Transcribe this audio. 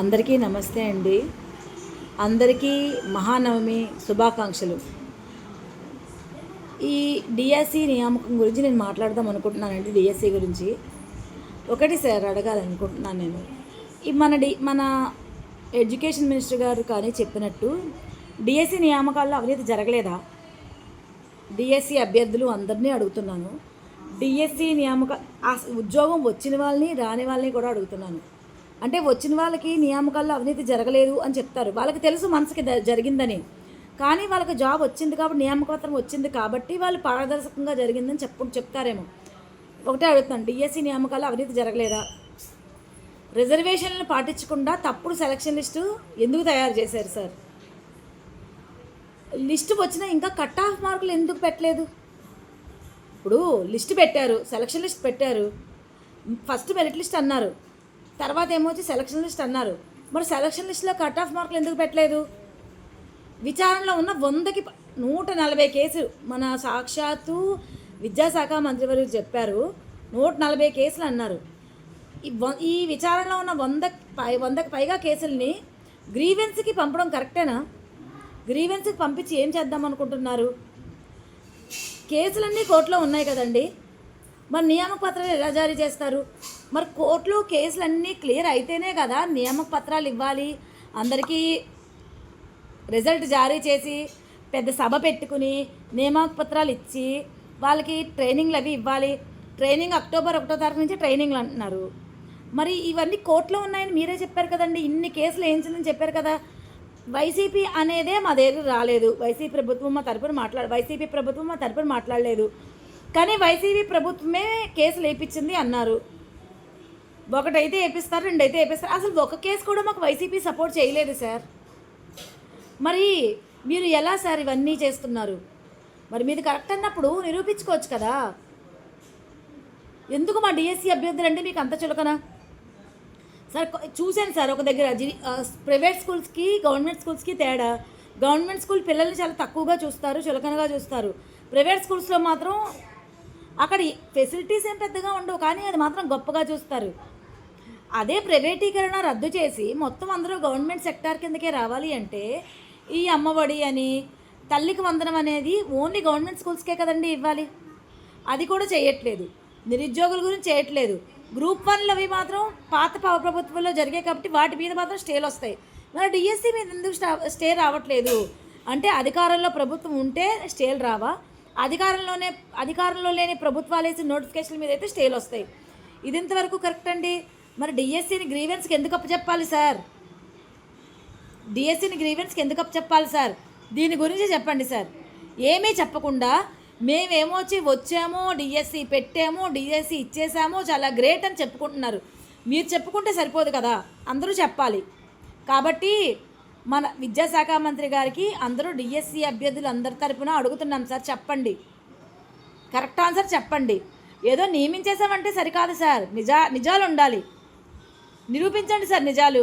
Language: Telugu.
అందరికీ నమస్తే అండి. అందరికీ మహానవమి శుభాకాంక్షలు. ఈ డిఎస్సి నియామకం గురించి నేను మాట్లాడదాం అనుకుంటున్నానండి డిఎస్సి గురించి. ఒకటి సార్ అడగాలనుకుంటున్నాను నేను. ఈ మన డి మన ఎడ్యుకేషన్ మినిస్టర్ గారు కానీ చెప్పినట్టు డిఎస్సి నియామకాల్లో అవినీతి జరగలేదా? డిఎస్సి అభ్యర్థులు అందరినీ అడుగుతున్నాను. డిఎస్సి నియామక ఆ ఉద్యోగం వచ్చిన వాళ్ళని రాని వాళ్ళని కూడా అడుగుతున్నాను. అంటే వచ్చిన వాళ్ళకి నియామకాల్లో అవినీతి జరగలేదు అని చెప్తారు. వాళ్ళకి తెలుసు మనసుకి జరిగిందని. కానీ వాళ్ళకి జాబ్ వచ్చింది కాబట్టి నియామకపత్రం వచ్చింది కాబట్టి వాళ్ళు పారదర్శకంగా జరిగిందని చెప్పు చెప్తారేమో. ఒకటే అడుగుతాను డిఎస్సి నియామకాలు అవినీతి జరగలేదా? రిజర్వేషన్లను పాటించకుండా తప్పుడు సెలక్షన్ లిస్టు ఎందుకు తయారు చేశారు సార్? లిస్ట్ వచ్చినా ఇంకా కట్ ఆఫ్ మార్కులు ఎందుకు పెట్టలేదు? ఇప్పుడు లిస్ట్ పెట్టారు సెలక్షన్ లిస్ట్ పెట్టారు. ఫస్ట్ మెరిట్ లిస్ట్ అన్నారు. తర్వాత ఏమొచ్చి సెలక్షన్ లిస్ట్ అన్నారు. మరి సెలక్షన్ లిస్ట్లో కట్ ఆఫ్ మార్కులు ఎందుకు పెట్టలేదు? విచారణలో ఉన్న వందకి నూట నలభై కేసులు మన సాక్షాత్తు విద్యాశాఖ మంత్రివర్యులు చెప్పారు. నూట నలభై కేసులు అన్నారు. ఈ ఈ విచారణలో ఉన్న వంద పై వందకి పైగా కేసుల్ని గ్రీవెన్స్కి పంపడం కరెక్టేనా? గ్రీవెన్స్కి పంపించి ఏం చేద్దాం అనుకుంటున్నారు? కేసులన్నీ కోర్టులో ఉన్నాయి కదండి. మరి నియామక పత్రాలు ఎలా జారీ చేస్తారు? మరి కోర్టులో కేసులు అన్నీ క్లియర్ అయితేనే కదా నియామక పత్రాలు ఇవ్వాలి. అందరికీ రిజల్ట్ జారీ చేసి పెద్ద సభ పెట్టుకుని నియామక పత్రాలు ఇచ్చి వాళ్ళకి ట్రైనింగ్లు అవి ఇవ్వాలి. ట్రైనింగ్ అక్టోబర్ ఒకటో తారీఖు నుంచి ట్రైనింగ్లు అంటున్నారు. మరి ఇవన్నీ కోర్టులో ఉన్నాయని మీరే చెప్పారు కదండి. ఇన్ని కేసులు వేయించిందని చెప్పారు కదా. వైసీపీ అనేదే మా దగ్గర రాలేదు. వైసీపీ ప్రభుత్వం మా తరపున మాట్లాడ వైసీపీ ప్రభుత్వం మా తరపున మాట్లాడలేదు. కానీ వైసీపీ ప్రభుత్వమే కేసులు వేయించింది అన్నారు. ఒకటైతే వేపిస్తారు రెండైతే వేపిస్తారు అసలు ఒక కేసు కూడా మాకు వైసీపీ సపోర్ట్ చేయలేదు సార్. మరి మీరు ఎలా సార్ ఇవన్నీ చేస్తున్నారు? మరి మీది కరెక్ట్ అన్నప్పుడు నిరూపించుకోవచ్చు కదా. ఎందుకు మా డిఎస్సి అభ్యర్థులు అంటే మీకు అంత చులకన? సార్ చూశాను సార్ ఒక దగ్గర జి- ప్రైవేట్ స్కూల్స్కి గవర్నమెంట్ స్కూల్స్కి తేడా. గవర్నమెంట్ స్కూల్ పిల్లల్ని చాలా తక్కువగా చూస్తారు చులకనగా చూస్తారు. ప్రైవేట్ స్కూల్స్లో మాత్రం అక్కడ ఈ ఫెసిలిటీస్ ఏం పెద్దగా ఉండవు కానీ అది మాత్రం గొప్పగా చూస్తారు. అదే ప్రైవేటీకరణ రద్దు చేసి మొత్తం అందరూ గవర్నమెంట్ సెక్టార్ కిందకే రావాలి అంటే ఈ అమ్మఒడి అని తల్లికి వందనం అనేది ఓన్లీ గవర్నమెంట్ స్కూల్స్కే కదండి ఇవ్వాలి. అది కూడా చేయట్లేదు. నిరుద్యోగుల గురించి చేయట్లేదు. గ్రూప్ వన్లు అవి మాత్రం పాత పవ ప్రభుత్వంలో జరిగాయి కాబట్టి వాటి మీద మాత్రం స్టేలు వస్తాయి. మరి డిఎస్సి మీద ఎందుకు స్టా స్టే రావట్లేదు? అంటే అధికారంలో ప్రభుత్వం ఉంటే స్టేలు రావా? అధికారంలోనే అధికారంలో లేని ప్రభుత్వాలు వేసిన నోటిఫికేషన్ మీద అయితే స్టేలు వస్తాయి. ఇది ఇంతవరకు కరెక్ట్ అండి? మరి డిఎస్సిని గ్రీవెన్స్కి ఎందుకు అప్పచెప్పాలి సార్? డిఎస్సిని గ్రీవెన్స్కి ఎందుకు చెప్పాలి సార్? దీని గురించి చెప్పండి సార్. ఏమీ చెప్పకుండా మేమేమో వచ్చి వచ్చాము డిఎస్సి పెట్టాము డిఎస్సి ఇచ్చేసాము చాలా గ్రేట్ అని చెప్పుకుంటున్నారు. మీరు చెప్పుకుంటే సరిపోదు కదా? అందరూ చెప్పాలి. కాబట్టి మన విద్యాశాఖ మంత్రి గారికి అందరూ డిఎస్సి అభ్యర్థులు అందరి తరపున అడుగుతున్నాం సార్ చెప్పండి. కరెక్ట్ ఆన్సర్ చెప్పండి. ఏదో నియమించేసామంటే సరికాదు సార్. నిజా నిజాలు ఉండాలి నిరూపించండి సార్ నిజాలు.